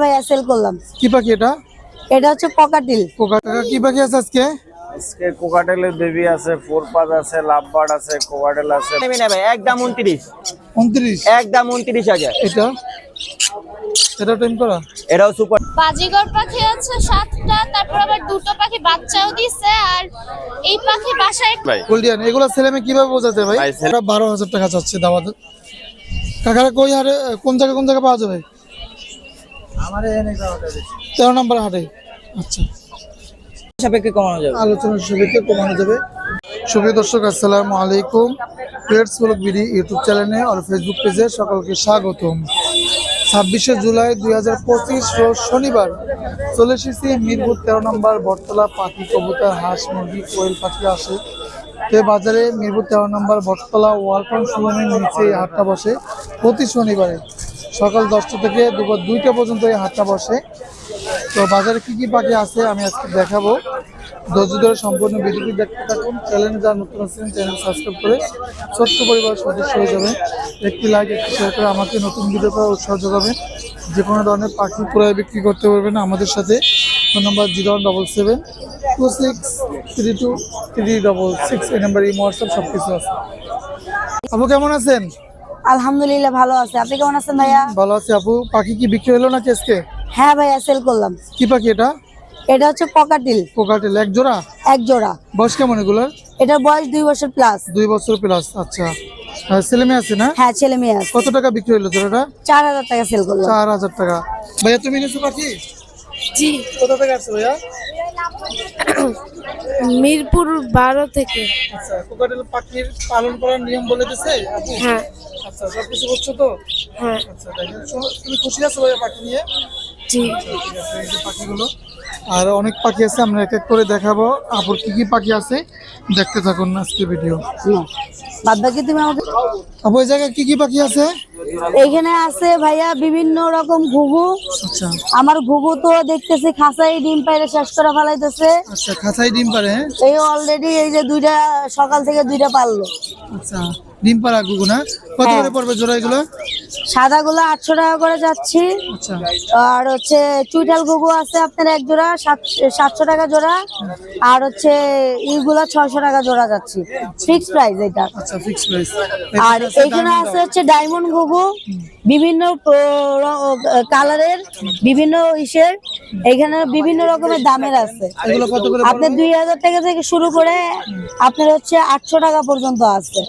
ভাইয়া সেল করলাম। কি পাখি এটা? এটা হচ্ছে ককাটিল কোকা কাকা কি পাখি আছে আজকে? আজকে কোকাটেলের বেবি আছে ফোরপাত আছে লাভবার্ড আছে কোকাটেল আছে। নেবে নেবে একদম উনত্রিশ। উনত্রিশ? একদম উনত্রিশ হাজার এটা? এটা টাইম করা? এটাও সুপার বাজিগর পাখি আছে সাতটা তারপর আবার দুটো পাখি বাচ্চাও দিছে আর এই পাখি বাসায় গোল্ডিয়ান এগুলো ছেলে মেয়ে কীভাবে বোঝাতে ভাই? ভাই, এটা বারো হাজার টাকা চাচ্ছে দাওয়াত কাকারা কই হারে কোন জায়গায় কোন জায়গায় পাওয়া যাবে? তেরো নম্বর হাটে। আচ্ছা। সাপেক্ষে কমানো যাবে। আলোচনার সুবিধা কমানো যাবে। সুপ্রিয় দর্শক আসসালামু আলাইকুম। প্লেটস ব্লগ বিডি ইউটিউব চ্যানেলে আর ফেসবুক পেজে সকলকে স্বাগতম। ছাব্বিশে জুলাই দুই হাজার পঁচিশ শনিবার চলে এসেছি মিরপুর তেরো নম্বর বটতলা পাখি কবুতর হাঁস মুরগি কোয়েল পাখি আসে। তে বাজারে মিরপুর তেরো নম্বর বটতলা ওয়ালটন শোরুমের নিচে এই হাটটা বসে প্রতি শনিবারে। সকাল দশটা থেকে দুপুর দুইটা পর্যন্ত এই হাটটা বসে। তো বাজারে কি কি পাখি আছে আমি আজকে দেখাবো। ধরে সম্পূর্ণ ভিডিওটি দেখতে থাকুন। চ্যানেলে যারা নতুন আছেন চ্যানেল সাবস্ক্রাইব করে ছোট্ট পরিবারের সদস্য হয়ে যাবেন। একটি লাইক একটি শেয়ার করে আমাকে নতুন ভিডিও করার উৎসাহ যোগাবেন। যে কোনো ধরনের পাখি ক্রয় বিক্রি করতে পারবেন আমাদের সাথে। Phone number zero one double seven two six three two three double six এই নাম্বার এই হোয়াটসঅ্যাপ সব কিছু আছে। আপু, কেমন আছেন? আলহামদুলিল্লাহ ভালো আছে। আপনি কেমন আছেন ভাইয়া? ভালো আছি আপু। পাখি কি বিক্রি হলো নাকি আজকে? হ্যাঁ ভাইয়া সেল করলাম। কি পাখি এটা? এটা হচ্ছে ককাটিল কোকাটেল এক জোড়া? এক জোড়া। বয়স কেমন এগুলার? এটার বয়স দুই বছর প্লাস দুই বছর প্লাস আচ্ছা। ছেলে মেয়ে আছে না? হ্যাঁ ছেলে মেয়ে আছে। কত টাকা বিক্রি হলো জোড়াটা? চার হাজার টাকা সেল করলাম। চার হাজার টাকা। ভাইয়া তুমি নিয়েছো পাখি? জি। কোথা থেকে আসছো ভাইয়া? মিরপুর বারো থেকে। আচ্ছা কোকাটেল পাখির পালন করার নিয়ম বলে দিছে? হ্যাঁ। আচ্ছা সব কিছু করছ তো? হ্যাঁ। আচ্ছা তুমি খুশি আছো ভাইয়া পাখি নিয়ে? জি। ঠিক আছে এই যে পাখিগুলো। আর অনেক পাখি আছে আমরা এক এক করে দেখাবো। আপুর কি কি পাখি আছে? দেখতে থাকুন আজকে ভিডিও। বাদ বাকি তুমি আমাকে আপু এই জায়গায় কি কি পাখি আছে? এইখানে আছে ভাইয়া বিভিন্ন রকম ঘুঘু। আচ্ছা। আমার ঘুঘু তো দেখতেছি খাসাই ডিম পাইরে শেষ করে ফেলাইতেছে। আচ্ছা খাঁচাই ডিম পারে হ্যাঁ? এই অলরেডি এই যে দুইটা সকাল থেকে দুইটা পারল। আচ্ছা। ডিম পাড়া গুগুনা। কত হ্যাঁ। করে পড়বে জোড়া এগুলো? সাদা গুলো আটশো টাকা করে যাচ্ছি। আচ্ছা। আর হচ্ছে চুইটাল ঘুঘু আছে আপনার এক জোড়া সাত- সাতশো টাকা জোড়া। আর হচ্ছে ইগুলা ছয়শো টাকা জোড়া যাচ্ছি। ফিক্স প্রাইস এটা। আচ্ছা আর এখানে আছে হচ্ছে ডায়মন্ড ঘুঘু বিভিন্ন কালারের বিভিন্ন ইসের এখানে বিভিন্ন রকমের দামের আছে। এগুলো আপনার দুই হাজার টাকা থেকে শুরু করে আপনার হচ্ছে আটশো টাকা পর্যন্ত আছে।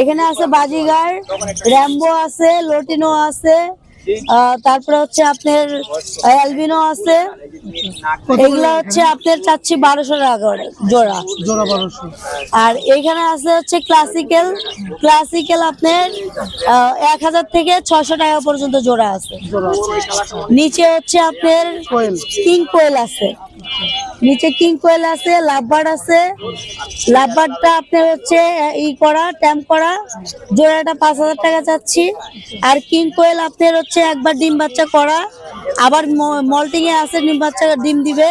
এখানে আছে বাজিগার র্যাম্বো আছে লোটিনো আছে তারপরে হচ্ছে আপনার অ্যালবিনো আছে। এগুলো হচ্ছে আপনার চাচ্ছি বারোশো টাকা করে জোড়া। জোড়া বারোশো। আর এইখানে আছে হচ্ছে ক্লাসিক্যাল ক্লাসিক্যাল আপনার এক হাজার থেকে ছশো টাকা পর্যন্ত জোড়া আছে। নিচে হচ্ছে আপনার কিং কোয়েল আছে। নিচে কিং কোয়েল আছে, লাভবার্ড আছে। লাভবার্ডটা আপনার হচ্ছে ই করা, ট্যাম্প করা। জোড়াটা পাঁচ হাজার টাকা চাচ্ছি। আর কিং কোয়েল আপনার হচ্ছে একবার ডিম বাচ্চা করা। আবার মল্টিং এ আছে, ডিম বাচ্চা, ডিম দিবে।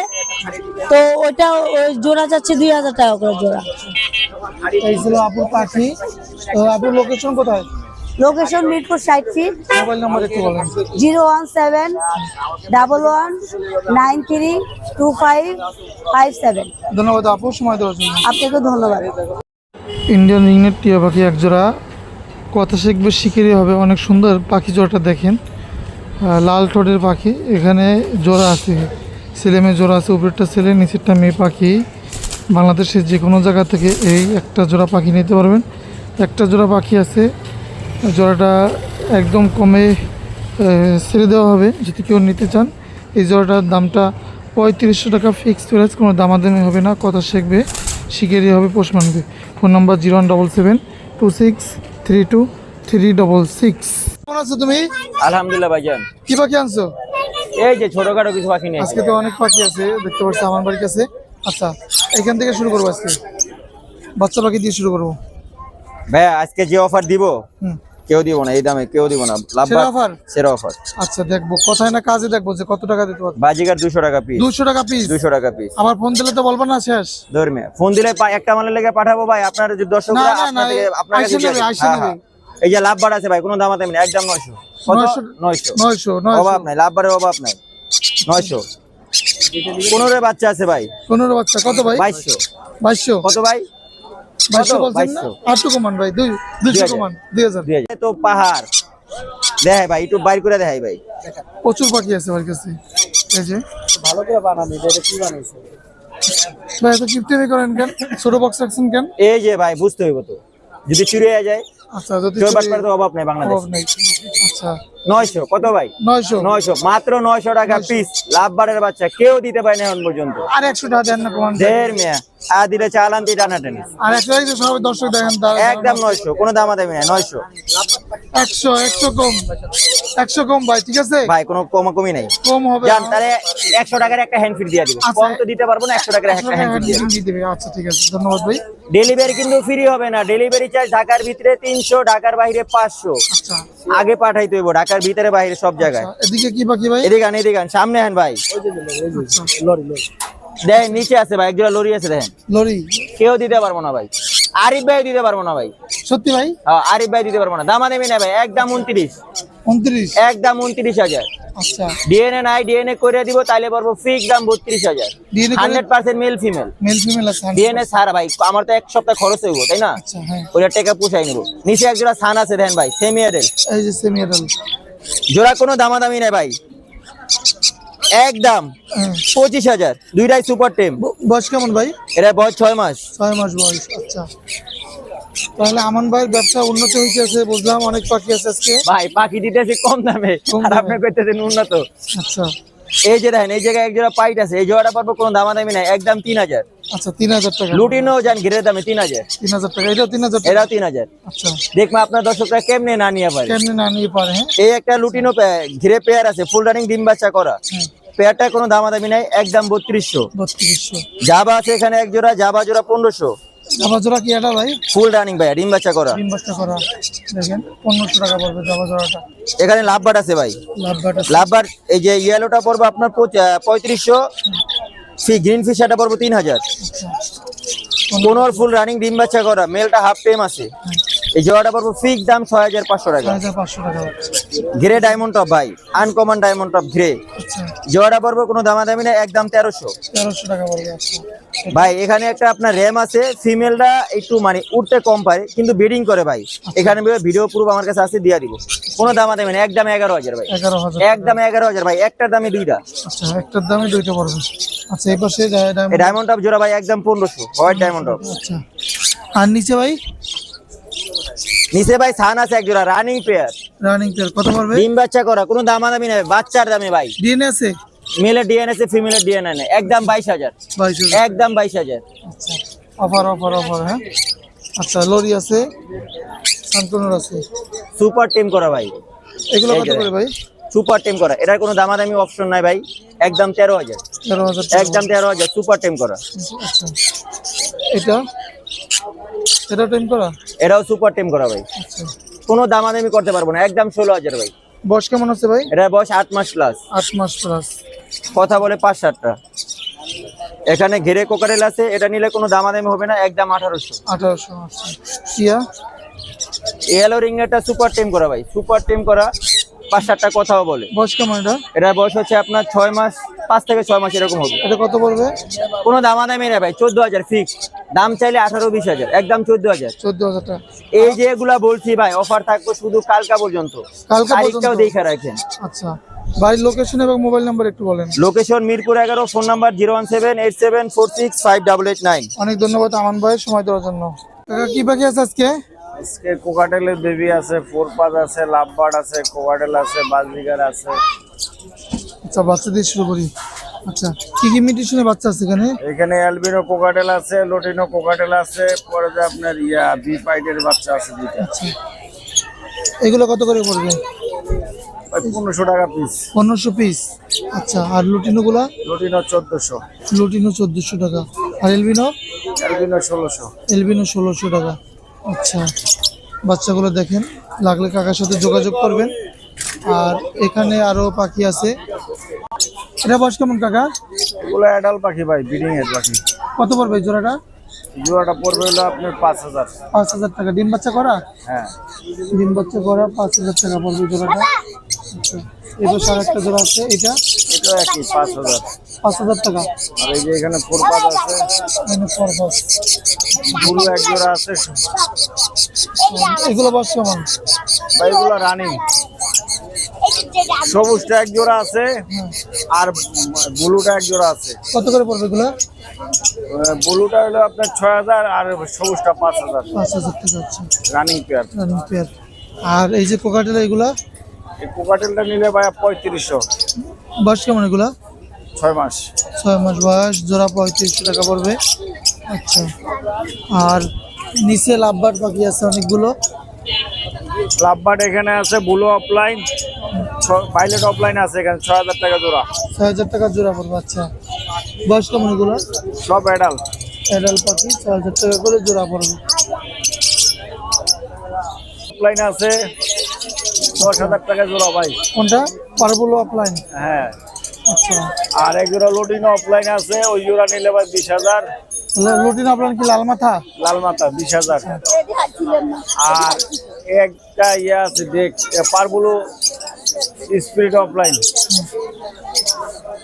তো ওটা ওই জোড়া যাচ্ছে দুই হাজার টাকা করে জোড়া। এই ছিল আপুর পাখি। তো আপুর লোকেশন কোথায়? লোকেশন মিরপুর ষাট feet zero one seven double one nine three two five five seven ধন্যবাদ আপু সময় দেওয়ার জন্য। আপনাকে ধন্যবাদ। ইন্ডিয়ান রিংনেট টিয়া পাখি এক জোড়া কথা শিখবে শিকারি হবে অনেক সুন্দর পাখি জোড়াটা দেখেন। লাল ঠোঁটের পাখি এখানে জোড়া আছে। ছেলে মেয়ে জোড়া আছে উপরেরটা ছেলে নিচেরটা মেয়ে পাখি। বাংলাদেশের যে কোনো জায়গা থেকে এই একটা জোড়া পাখি নিতে পারবেন। একটা জোড়া পাখি আছে জোড়াটা একদম কমে ছেড়ে দেওয়া হবে যদি কেউ নিতে চান। এই জোড়াটার দামটা পঁয়ত্রিশশো টাকা ফিক্সড প্রাইস কোনো দামাদামি হবে না কথা শিখবে শিখেরই হবে পোষ মানবে phone number zero one double seven two six three two three double six. কেমন আছো তুমি? আলহামদুলিল্লাহ ভাইজান। কি পাখি আনছো? এই যে ছোটখাটো কিছু পাখি আজকে তো অনেক পাখি আছে দেখতে পাচ্ছি আমার বাড়ির কাছে। আচ্ছা এখান থেকে শুরু করব আজকে। বাচ্চা পাখি দিয়ে শুরু করব। ভাইয়া আজকে যে অফার দিব হুম। কেউ দিব না এই দামে কেউ দিব না। লাভ সেরা offer? সেরা অফার আচ্ছা দেখব। কোথায় না কাজে দেখব যে কত টাকা দিতে পারব? বাজিকার দুশো টাকা পিস দুশো টাকা পিস দুশো টাকা পিস আবার ফোন দিলে তো বলব না শেষ। ধর্মে ফোন দিলে একটা মালের লেগে পাঠাবো ভাই আপনার যে দর্শক না না না আইসে নেবে আইসে নেবে। এই যে লাভবার আছে ভাই কোনো দাম আছে না একদম নয়শো। কত? নয়শো। নয়শো। নয়শো অভাব নয়শো নাই লাভবারের অভাব নাই। নয়শো। পনেরো বাচ্চা আছে ভাই। পনেরো বাচ্চা কত ভাই? বাইশশো। বাইশশো। কত ভাই? বাইশশো বলছেন না? আটশো কমান ভাই দুই দুইশো কমান দুই হাজার। তো পাহাড়। দেখাই ভাই একটু বাইর করে দেখাই ভাই। প্রচুর পাখি আছে আমার কাছে। এই যে। ভালো করে বানাবি এটা কি বানাইছে? ভাই এত কিপ্টেমি করেন কেন? ছোট বক্স রাখছেন কেন? এই যে ভাই বুঝতে হইব তো। যদি চুরি হয়ে যায় আচ্ছা যদি চুরি- বাটপার তো অভাব নাই বাংলাদেশ। অভাব নেই। আচ্ছা। নয়শো কত ভাই? নয়শো। নয়শো মাত্র নয়শো টাকা পিস লাভ বাচ্চা কেউ দিতে পারে না এখন পর্যন্ত। আর একশো টাকা দেন না মেয়া। আর দিলে টানা টেনিস আর একশো টাকা সবাই দর্শক দেখেন একদম নয়শো কোনো দাম দামি নাই নয়শো। একশো একশো কম। একশো কম ভাই ঠিক আছে? ভাই কোনো কমা কমি নাই। কম হবে। জান তাহলে একশো টাকার একটা হ্যান্ড ফিট দিয়ে দিব। আচ্ছা। কম তো দিতে পারব না একশো টাকার একটা হ্যান্ড ফিট দিয়ে দিবে। আচ্ছা ঠিক আছে ধন্যবাদ ভাই। ডেলিভারি কিন্তু ফ্রি হবে না। ডেলিভারি চার্জ ঢাকার ভিতরে তিনশো ঢাকার বাইরে পাঁচশো। আচ্ছা। আগে পাঠাইতে হইব। ঢাকার ভিতরে বাইরে সব জায়গায়। আচ্ছা, এদিকে কি বাকি ভাই? এদিকে আন এদিকে আন সামনে আন ভাই। আচ্ছা, দেখেন নিচে আছে ভাই একজোড়া লরি আছে দেখেন। লরি? কেউ দিতে পারব না ভাই। আরিফ ভাই দিতে পারব না ভাই। সত্যি ভাই? হ্যাঁ, আরিফ ভাই দিতে পারব না। দামা দেবে না ভাই একদম উনত্রিশ। একদম উনত্রিশ হাজার। আচ্ছা। ডিএনএ নাই ডিএনএ করে দিব তাইলে পারব ফিক্স দাম বত্রিশ হাজার। DNA করে- মেল ফিমেল মেল ফিমেল আছে ডিএনএ সারা ভাই আমার তো এক সপ্তাহ খরচ হইব তাই না? আচ্ছা হ্যাঁ। ওইটা টাকা পুষাই নিবো। নিচে এক জোড়া সান আছে দেন ভাই সেমি এডেল এই যে সেমি এডাল জোড়া কোনো দামাদামি নাই ভাই। একদম হ্যাঁ। পঁচিশ হাজার দুইটাই সুপার টেম বয়স কেমন ভাই? এটা বয়স ছয় মাস। ছয় মাস বয়স আচ্ছা। তাহলে আমান ভাইয়ের ব্যবসা উন্নত হইতেছে বুঝলাম অনেক পাখি আছে আজকে। ভাই পাখি দিতেছি কম দামে আর আপনি করতেছেন উন্নত। আচ্ছা। এই যে দেখেন এই জায়গায় এক জোড়া পাইট আছে এই জোড়াটা পারব কোনো দামাদামি নাই একদম তিন হাজার। আচ্ছা তিন হাজার টাকা। লুটিনো যান ঘিরের দামে তিন হাজার। তিন হাজার টাকা এটাও তিন হাজার এটাও তিন হাজার। আচ্ছা। দেখব আপনার দর্শকরা কেমনে না নিয়ে পারে। কেমনি না নিয়ে পারে হ্যাঁ? এই একটা লুটিনো ঘিরে পেয়ার আছে ফুল রানিং ডিম বাচ্চা করা। হ্যাঁ। পেয়ারটা কোনো দামাদামি নাই একদম বত্রিশশো। বত্রিশশো। জাবা আছে এখানে এক জোড়া জাবা জোড়া পনেরোশো। জামা জোড়া কি এটা ভাই? ফুল রানিং ভাই ডিম বাচ্চা করা। বাচ্চা করা। দেখেন 1500 টাকা পড়বে জাবাজোড়াটা। এখানে লাভ বাট আছে ভাই। লাভ বাটা লাভবার এই যে ইয়েলোটা পড়বে আপনার পঁয়ত্রিশশো। গ্রিন ফিশ এটা পড়ব তিন হাজার। পনেরো ফুল রানিং ডিম বাচ্চা করা মেলটা হাফ টেম আছে এই জোড়াটা পড়ব ফিক্স দাম ছয় হাজার পাঁচশো টাকা। ঘিরে ডায়মন্ড টপ ভাই। আনকমন ডায়মন্ড টপ আচ্ছা। জোড়াটা পড়বে কোনো দামাদামি না একদম তেরোশো। তেরোশো টাকা আচ্ছা। ভাই এখানে একটা আপনার র্যাম আছে ফিমেলটা একটু মানে উঠতে কম পারে কিন্তু বিডিং করে ভাই। এখানে ভিডিও প্রুফ আমার কাছে আছে দিয়ে দিব। কোনো দাম দেবেন একদম এগারো হাজার ভাই। হাজার। একদম এগারো হাজার ভাই। একটার দামে দুইটা। আচ্ছা একটার দামে দুইটা পড়বে। আচ্ছা এই পাশে ডায়মন্ড ডায়মন্ড টপ জোড়া ভাই একদম পনেরোশো হোয়াইট ডায়মন্ড টপ আচ্ছা। আর নিচে ভাই? নিচে ভাই সান আছে এক জোড়া রানিং পেয়ার রানিং পেয়ার কত পড়বে? ডিম বাচ্চা করা কোনো দামাদামি নেই বাচ্চার দামে ভাই। ডিএনএ আছে? মেলের ডিএনএ আছে ফিমেলের ডিএনএ নেই। একদম বাইশ হাজার। একদম বাইশ হাজার। আচ্ছা অফার অফার অফার হ্যাঁ? আচ্ছা লরি আছে? সানকোনর আছে? সুপার টিম করা ভাই। এগুলো কত করে ভাই? সুপার টিম করা। এটার কোনো দামাদামি অপশন নাই ভাই। একদম তেরো হাজার। একদম তেরো হাজার। সুপার টিম করা। আচ্ছা। এটা? এটা টাইম করা? এটাও সুপার টিম করা ভাই। আচ্ছা। কোনো দামাদামি করতে পারব না একদম ষোলো হাজার ভাই। বয়স কেমন আছে ভাই? এটার বয়স আট মাস প্লাস আট মাস প্লাস কথা বলে পাঁচ সাতটা। এখানে ঘেরে কোকারেল আছে এটা নিলে কোনো দামাদামি হবে না একদম আঠারোশো। আঠারোশো এলো রিংয়েরটা সুপার টিম করা ভাই সুপার টিম করা। পাঁচ সাতটা কথাও বলে। বয়স কেমন এটা? এটার বয়স হচ্ছে আপনার ছয় মাস পাঁচ থেকে ছয় মাস এরকম হবে। এটা কত পড়বে? কোনো দামাদামি নেই ভাই চোদ্দ হাজার ফিক্স দাম চাইলে আঠারো বিশ হাজার একদম চোদ্দ হাজার। চোদ্দ হাজার এই যে এগুলা বলছি ভাই অফার থাকবে শুধু কালকা পর্যন্ত। কালকা তারিখটাও দেখে রাখেন। আচ্ছা বাড়ির লোকেশন এবং মোবাইল নাম্বার একটু বলেন। লোকেশন মিরপুর এগারো phone number zero one seven eight seven four six five double eight nine. অনেক ধন্যবাদ আমান ভাই সময় দেওয়ার জন্য। কি বাকি আছে আজকে? আজকে কোকাটেলের বেবি আছে ফোর পাস আছে লাভবার্ড আছে কোকাটেল আছে বাজরিগার আছে। আচ্ছা বাচ্চা দিয়ে শুরু করি। আচ্ছা কি কি মিউটেশনের বাচ্চা আছে এখানে? এখানে অ্যালবিনো কোকাটেল আছে লোটিনো কোকাটেল আছে পরে যে আপনার ইয়া বি পাইটের বাচ্চা আছে দুইটা। আচ্ছা। এগুলো কত করে পড়বে? পনেরোশো টাকা পিস পনেরোশো পিস আচ্ছা আর লুটিনো গুলা লোটিনো চোদ্দশো। লুটিনো চোদ্দশো টাকা। আর এলবিনো অ্যালবিনো ষোলোশো। এলবিনো ষোলোশো টাকা। আচ্ছা বাচ্চাগুলো দেখেন লাগলে কাকার সাথে যোগাযোগ করবেন। আর এখানে আরও পাখি আছে। এটা বয়স কেমন কাকা? ওগুলো অ্যাডাল পাখি ভাই ব্রিডিং এর পাখি। কত পড়বে জোড়াটা? জোড়াটা পড়বে হলো আপনার পাঁচ হাজার। পাঁচ হাজার টাকা। ডিম বাচ্চা করা? হ্যাঁ। ডিম বাচ্চা করা পাঁচ হাজার টাকা পড়বে জোড়াটা। আচ্ছা এবার সার একটা জোড়া আছে এটা? এটা একই পাঁচ হাজার। পাঁচ হাজার টাকা। আর এই যে এখানে ফোরপাত আছে। এখানে খরগোশ। পুরো এক জোড়া আছে। এগুলো বয়স কেমন? বা এগুলো রানিং। সবুজটা এক জোড়া আছে আর ব্লুটা এক জোড়া আছে। কত করে পড়বে এগুলো? ব্লুটা হলো আপনার ছয় হাজার আর সবুজটা পাঁচ হাজার। পাঁচ হাজার টাকা আচ্ছা। Running pair. Running pair. আর এই যে কোকাটেল এগুলা? এই কোকাটেলটা নিলে ভাই পঁয়ত্রিশশো। বয়স কেমন এগুলা? ছয় মাস। ছয় মাস বয়স জোড়া পঁয়ত্রিশশো টাকা পড়বে। আচ্ছা। আর নিচে লাভবার বাকি আছে অনেকগুলো? লাভবার্ড এখানে আছে ব্লু অফলাইন পাইলট অফলাইন আছে এখানে ছয় হাজার টাকা জোড়া। ছয় হাজার টাকা জোড়া পড়বে আচ্ছা। বয়স কেমন এগুলো? সব অ্যাডাল অ্যাডাল পাখি ছয় হাজার টাকা করে জোড়া পড়বে। অফলাইন আছে দশ হাজার টাকা জোড়া ভাই। কোনটা? পারবুলো অফলাইন। হ্যাঁ। আর এক জোড়া লোডিন অফলাইন আছে ওই জোড়া নিলে ভাই বিশ হাজার। লুটিন অফলাইন কি লাল মাথা? লাল মাথা বিশ হাজার। আর একটা ইয়ে আছে দেখ পারবুলো স্পিরিট অফলাইন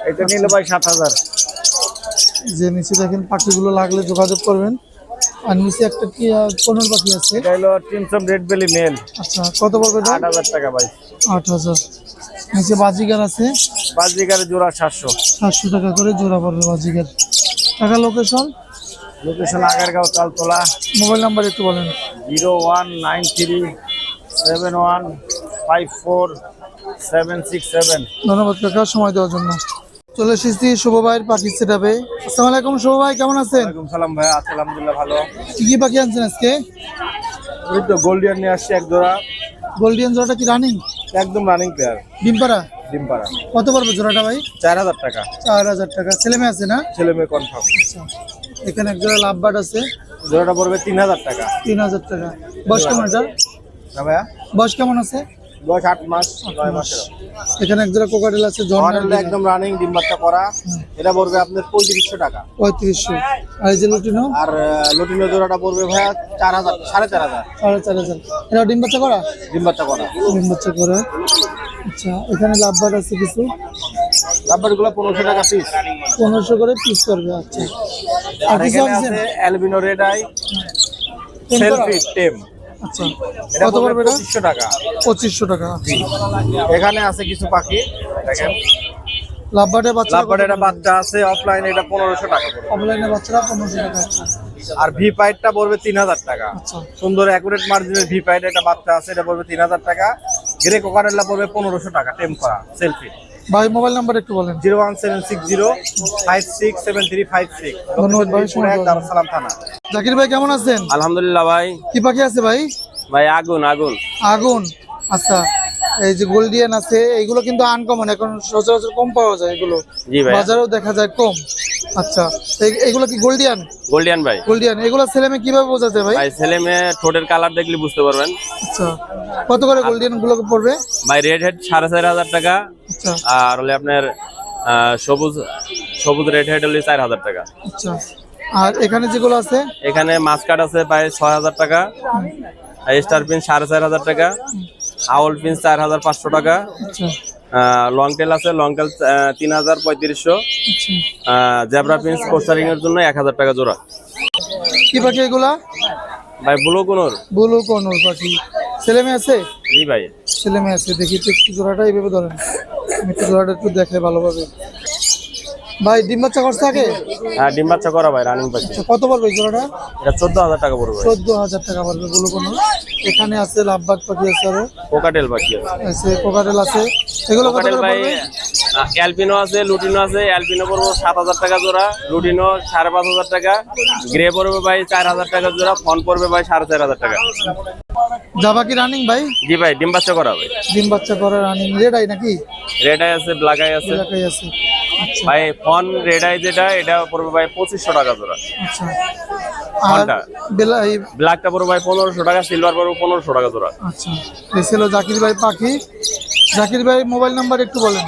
এটা নিলে ভাই সাত হাজার। যে নিচে দেখেন পাখিগুলো লাগলে যোগাযোগ করবেন। আর নিচে একটা কি কোনোর পাখি আছে। এটা হলো টিমসম রেড বেলি মেল। আচ্ছা কত পড়বে আট হাজার টাকা ভাই। আট হাজার। নিচে বাজিগার আছে। বিঘার জোড়া সাতশো। সাতশো টাকা করে জোড়া পড়বে বাজিগার। টাকা location? Location Agargaon Taltala. Mobile number একটু বলেন। Zero one nine three seven one five four seven six seven. ধন্যবাদ কাকা সময় দেওয়ার জন্য। চলে এসেছি শুভ ভাইয়ের পাখি সেটাবে আসসালামু আলাইকুম শুভ ভাই কেমন আছেন? ওয়ালাইকুম সালাম ভাই আছি আলহামদুলিল্লাহ ভালো। কি কি পাখি আনছেন আজকে? এই তো গোল্ডিয়ান নিয়ে আসছি এক জোড়া। গোল্ডিয়ান জোড়াটা কি রানিং একদম রানিং প্লেয়ার ডিমপাড়া? ডিমপাড়া। কত পড়বে জোড়াটা ভাই? চার হাজার টাকা। চার হাজার টাকা। ছেলে মেয়ে আছে না? ছেলে মেয়ে কনফার্ম আচ্ছা। এখানে এক জোড়া লাভ বাট আছে। জোড়াটা পড়বে তিন হাজার টাকা। তিন হাজার টাকা। বয়স কেমন এটা? ভাইয়া? বয়স কেমন আছে? বয়স আট মাস নয় মাসের এখানে এক জোড়া কোকাটেল আছে জন একদম রানিং ডিম বাচ্চা করা। এটা পড়বে আপনার পঁয়ত্রিশশো টাকা। পঁয়ত্রিশশো। আর এই যে লুটিনো? আর লটিনো জোড়াটা পড়বে ভাইয়া চার হাজার সাড়ে চার হাজার। সাড়ে চার হাজার। এটা ডিম বাচ্চা করা? ডিম বাচ্চা করা। ডিম বাচ্চা করে। আচ্ছা এখানে লাভ আছে কিছু? রাব্বারগুলো পনেরোশো টাকা পিস পনেরোশো করে পিস করবে আচ্ছা। আর কিছু আছে অ্যালবিনো রেড আই সেলফি টেম আচ্ছা। এটা কত পড়বে পড়বে এটা? পঁচিশশো টাকা। পঁচিশশো টাকা। এখানে আছে কিছু পাখি দেখেন। বাচ্চা আছে অফলাইন এটা পনেরোশো টাকা অফলাইনে বাচ্চারা পনেরোশো টাকা আর ভি পাইটটা পড়বে তিন হাজার টাকা। আচ্ছা। সুন্দর অ্যাকুরেট মার্জিনের ভি পাইট একটা বাচ্চা আছে এটা পড়বে তিন হাজার টাকা। গ্রে কোকারেল্লা পড়বে পনেরোশো টাকা সেলফি ভাই মোবাইল নাম্বার একটু বলেন। Zero one seven six zero five six seven three five six. ধন্যবাদ ভাই, দারুসালাম থানা। জাকির ভাই কেমন আছেন? আলহামদুলিল্লাহ ভাই। কি পাখি আছে ভাই? ভাই আগুন আগুন। আগুন। আচ্ছা এই যে গোল্ডিয়ান আছে এগুলো কিন্তু আনকমন এখন সচরাচর কম পাওয়া যায় এগুলো। বাজারেও দেখা যায় কম। আচ্ছা এ- এগুলো কি গোল্ডিয়ান? গোল্ডিয়ান ভাই। গোল্ডিয়ান এগুলো ছেলে মেয়ে কীভাবে বোঝাতে ভাই? ভাই ছেলে মেয়ে ঠোঁটের কালার দেখলে বুঝতে পারবেন। আচ্ছা কত করে গোল্ডিয়ানগুলো পড়বে? ভাই রেড হেড সাড়ে চার হাজার টাকা আর হলে আপনার সবুজ সবুজ রেড হেড হলে চার হাজার টাকা। আচ্ছা। আর এখানে যেগুলো আছে? এখানে মাছকাট আছে প্রায় ছয় হাজার টাকা। স্টার পিন সাড়ে চার হাজার টাকা। আউল পিন চার হাজার পাঁচশো টাকা। আচ্ছা। লং টেল আছে লং টেল তিন হাজার পঁয়ত্রিশশো। আচ্ছা। জেব্রা পিন্স পোস্টারিং এর জন্য এক হাজার টাকা জোড়া। কি পাখি এগুলা? ভাই ব্লু কোনোর। বুলু কর্নুর পাখি। ছেলে মেয়ে আছে? জি ভাই। ছেলে মেয়ে আছে দেখি তো একটু জোড়াটা এইভাবে ধরেন। একটু জোড়াটা একটু দেখে ভালোভাবে। ভাই ডিম বাচ্চা করছে আগে হ্যাঁ ডিম বাচ্চা করা ভাই রানিং পাখি আচ্ছা কত পড়বে জোড়াটা? এটা চোদ্দ হাজার টাকা পড়বে। চোদ্দ হাজার টাকা পড়বে বুলু কর্নুর এখানে আছে লাভবাগ পাখি আছে আরও। কোকাটেল পাখি আছে। কোকাটেল আছে। এগুলো কত কোকাটেল ভাই অ্যালপিনো আছে লুটিনো আছে। অ্যালপিনো পড়ব সাত হাজার টাকা জোড়া লুটিনো সাড়ে পাঁচ হাজার টাকা। গ্রে পড়বে ভাই চার হাজার টাকা জোড়া ফন পড়বে ভাই সাড়ে চার হাজার টাকা। জাবা কি রানিং ভাই? জি ভাই ডিম বাচ্চা করা ভাই। ডিম বাচ্চা করা রানিং রেড আই নাকি? রেড আই আছে ব্ল্যাক আই আছে। এলাকায় আছে। আচ্ছা। ভাই ফন রেড আই যেটা এটা পড়বে ভাই পঁচিশশো টাকা জোড়া। আচ্ছা। ব্ল্যাকটা পড়বে ভাই পনেরোশো টাকা সিলভার পড়বে পনেরোশো টাকা জোড়া। আচ্ছা। এই ছিল জাকির ভাই পাখি। জাকির ভাই মোবাইল নাম্বার একটু বলেন।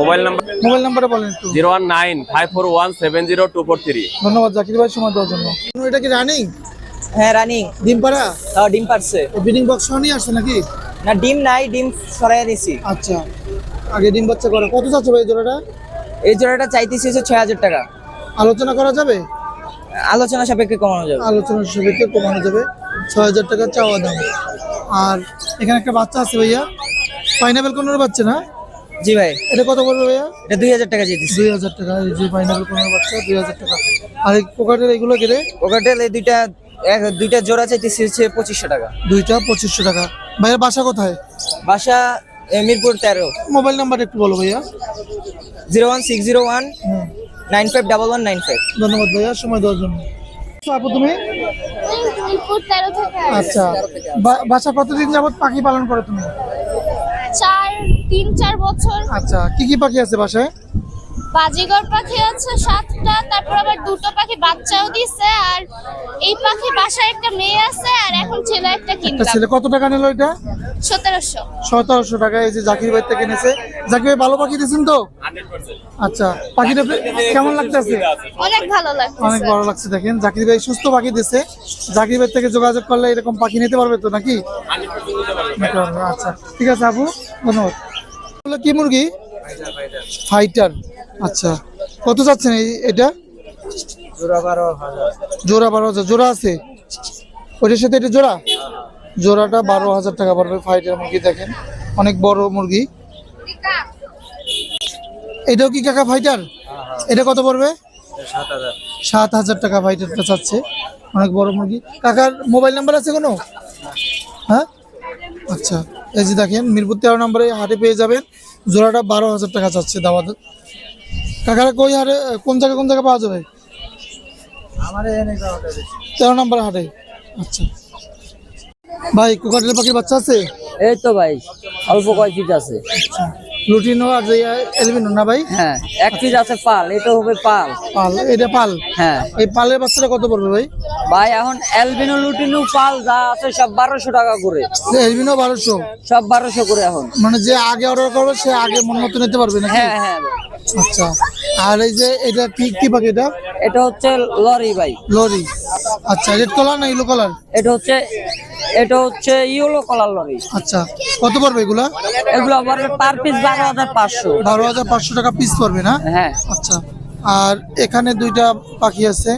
মোবাইল নাম্বার মোবাইল নাম্বারটা বলেন একটু। Zero one nine five four one seven zero two four three. ধন্যবাদ জাকির ভাই সময় দেওয়ার জন্য। এটা কি রানিং হ্যাঁ রানিং ডিম পাড়া ডিম ব্রিডিং বক্স নিয়ে আসছে নাকি? না ডিম নাই ডিম সরাই দিছি। আচ্ছা। আগে ডিম বাচ্চা করে। কত চাচ্ছে ভাই জোড়াটা? এই জোড়াটা চাইতেছি হচ্ছে ছয় হাজার টাকা। আলোচনা করা যাবে? আলোচনা সাপেক্ষে কমানো যাবে। আলোচনা সাপেক্ষে কমানো যাবে। ছয় হাজার টাকা চাওয়া দাম। আর এখানে একটা বাচ্চা আছে ভাইয়া। পাইনাপেল কোনোর বাচ্চা না? জি ভাই। এটা কত পড়বে ভাইয়া? এটা দুই হাজার টাকা চাইতেছি। দুই হাজার টাকা। এই যে পাইনাপেল কোনোর বাচ্চা দুই হাজার টাকা। আর এই কোকাটের এগুলো গেলে ওকাটেল এই দুইটা এক দুইটা জোড়া চাইতেছি হচ্ছে পঁচিশশো টাকা। দুইটা পঁচিশশো টাকা। ভাইয়ের বাসা কোথায়? বাসা মিরপুর তেরো। মোবাইল নাম্বার একটু বলো ভাইয়া। Zero one six zero one nine five double one nine five. ধন্যবাদ ভাইয়া সময় দেওয়ার জন্য। আপু তুমি? আচ্ছা। বা- বাসা যাবত পাখি পালন করো তুমি? চার তিন চার বছর। আচ্ছা কি কি পাখি আছে বাসায়? বাজিগর পাখি আছে সাতটা তারপর আবার দুটো পাখি বাচ্চাও দিছে আর এই পাখি বাসায় একটা মেয়ে আছে আর এখন ছেলে একটা কিনলাম। ছেলে কত টাকা নিল এটা? সতেরোশো। সতেরোশো টাকা এই যে জাকির ভাই থেকে নিয়েছে জাকির ভাই ভালো পাখি দিয়েছেন তো? আচ্ছা পাখিটা কেমন লাগতেছে? অনেক ভালো লাগছে অনেক ভালো লাগছে দেখেন। জাকির ভাই সুস্থ পাখি দিছে। জাকির ভাই থেকে যোগাযোগ করলে এরকম পাখি নিতে পারবে তো নাকি? নিতে পারবে, আচ্ছা। ঠিক আছে আপু ধন্যবাদ। কি মুরগি? ফাইটার। আচ্ছা কত চাচ্ছেন এই এটা? জোড়া বারো হাজার। জোড়া আছে? ওইটার সাথে এটা জোড়া? জোড়াটা বারো হাজার টাকা পড়বে ফাইটার মুরগি দেখেন। অনেক বড় মুরগি। এটাও কি কাকা ফাইটার? এটা কত পড়বে? সাত হাজার। টাকা ফাইটারটা চাচ্ছে। অনেক বড় মুরগি। কাকার মোবাইল নাম্বার আছে কোনো? হ্যাঁ? আচ্ছা এই যে দেখেন মিরপুর তেরো নম্বরে হাটে পেয়ে যাবেন। জোড়াটা বারো হাজার টাকা চাচ্ছে দাওয়াত কাকারা কই হাটে কোন জায়গায় কোন জায়গায় পাওয়া যাবে? তেরো নম্বর হাটে। আচ্ছা। ভাই কোকাটেল পাখির বাচ্চা আছে? এই তো ভাই অল্প কয় পিস আছে। আচ্ছা। লুটিনো আর যে এলবিনো না ভাই? হ্যাঁ এক পিস আছে পাল এটা হবে পাল। পাল এটা পাল? হ্যাঁ। এই পালের বাচ্চাটা কত পড়বে ভাই? ভাই এখন এলবিনো লুটিনো পাল যা আছে সব বারোশো টাকা করে। এলবিনো বারোশো? সব বারোশো করে এখন। মানে যে আগে অর্ডার করবে সে আগে মন মতো নিতে পারবে নাকি? হ্যাঁ হ্যাঁ। আচ্ছা। আর এই যে এটা কি কি পাখি এটা? এটা হচ্ছে লরি ভাই। লরি। আচ্ছা রেড কালার না ইলো কালার এটা হচ্ছে এটা হচ্ছে ইয়েলো কালার লরি। আচ্ছা কত পড়বে এগুলা? এগুলো পড়বে পার পিস বারো হাজার পাঁচশো। বারো হাজার পাঁচশো টাকা পিস পড়বে না? হ্যাঁ। আচ্ছা আর এখানে দুইটা পাখি আছে।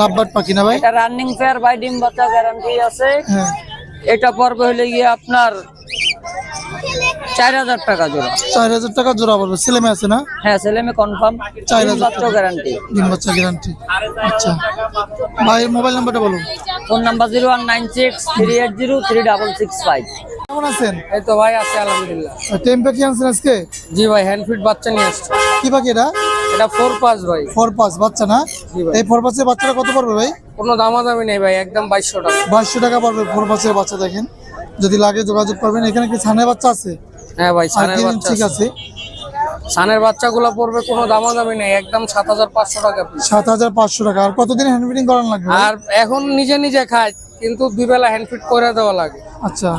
লাভবার্ড পাখি না ভাই? এটা রানিং ফেয়ার বাই ডিম বাচ্চা গ্যারান্টি আছে। হ্যাঁ। এটা পড়বে হলে গিয়ে আপনার চার হাজার টাকা জোড়া। চার হাজার টাকা জোড়া পড়বে ছেলে মেয়ে আছে না? হ্যাঁ ছেলেমে কনফার্ম চার হাজার টাকা। গ্যারান্টি ডিম বাচ্চা গ্যারান্টি আচ্ছা। ভাইয়ের মোবাইল নাম্বারটা বলুন। Phone number zero one nine six three eight zero three double six five. কেমন আছেন? এই তো ভাই আছে আলহামদুলিল্লাহ। টেম পাখি আনছেন আজকে? জি ভাই হ্যান্ড ফিট বাচ্চা নিয়ে আসছে। কি পাখি এটা? এটা ফোর পাস ভাই। ফোর পাস বাচ্চা না? এই ফোর পাসের বাচ্চাটা কত পড়বে ভাই? কোনো দামাদামি নেই ভাই একদম বাইশশো টাকা। বাইশশো টাকা পড়বে ফোর পাসের বাচ্চা দেখেন। যদি লাগে যোগাযোগ করবেন। এখানে কি ছানের বাচ্চা আছে? হ্যাঁ ভাই সানের বাচ্চা ঠিক আছে। সানের বাচ্চাগুলো পড়বে কোনো দামাদামি নেই একদম সাত হাজার পাঁচশো টাকা সাত হাজার পাঁচশো টাকা। আর কতদিন হ্যান্ড ফিটিং করানো লাগবে আর এখন নিজে নিজে খায় কিন্তু দুই বেলা হ্যান্ড ফিট করে দেওয়া লাগে। আচ্ছা।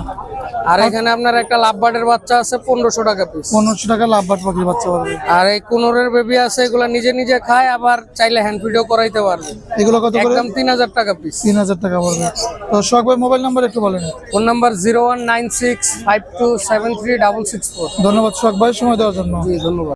আর এখানে আপনার একটা লাভবার্ডের বাচ্চা আছে পনেরোশো টাকা পিস পনেরোশো টাকা লাভ বাট পাখির বাচ্চা পারবে আর এই কুনোরের বেবি আছে এগুলা নিজে নিজে খায় আবার চাইলে হ্যান্ড ফিডও করাইতে পারবে। এগুলো কত একদম তিন হাজার টাকা পিস তিন হাজার টাকা পড়বে। তো শখ ভাই মোবাইল নাম্বার একটু বলেন। Phone number zero one nine six five two seven three double six four. ধন্যবাদ শখ ভাই সময় দেওয়ার জন্য। জি ধন্যবাদ।